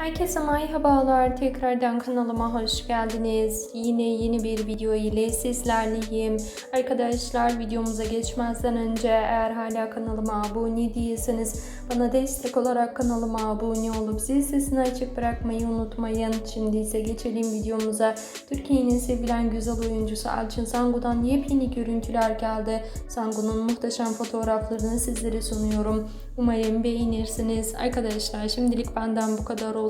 Herkese merhabalar. Tekrardan kanalıma hoş geldiniz. Yine yeni bir video ile sizlerleyim. Arkadaşlar videomuza geçmezden önce eğer hala kanalıma abone değilseniz bana destek olarak kanalıma abone olup zil sesini açık bırakmayı unutmayın. Şimdi ise geçelim videomuza. Türkiye'nin sevilen güzel oyuncusu Elçin Sangu'dan yepyeni görüntüler geldi. Sangu'nun muhteşem fotoğraflarını sizlere sunuyorum. Umarım beğenirsiniz. Arkadaşlar şimdilik benden bu kadar olsun.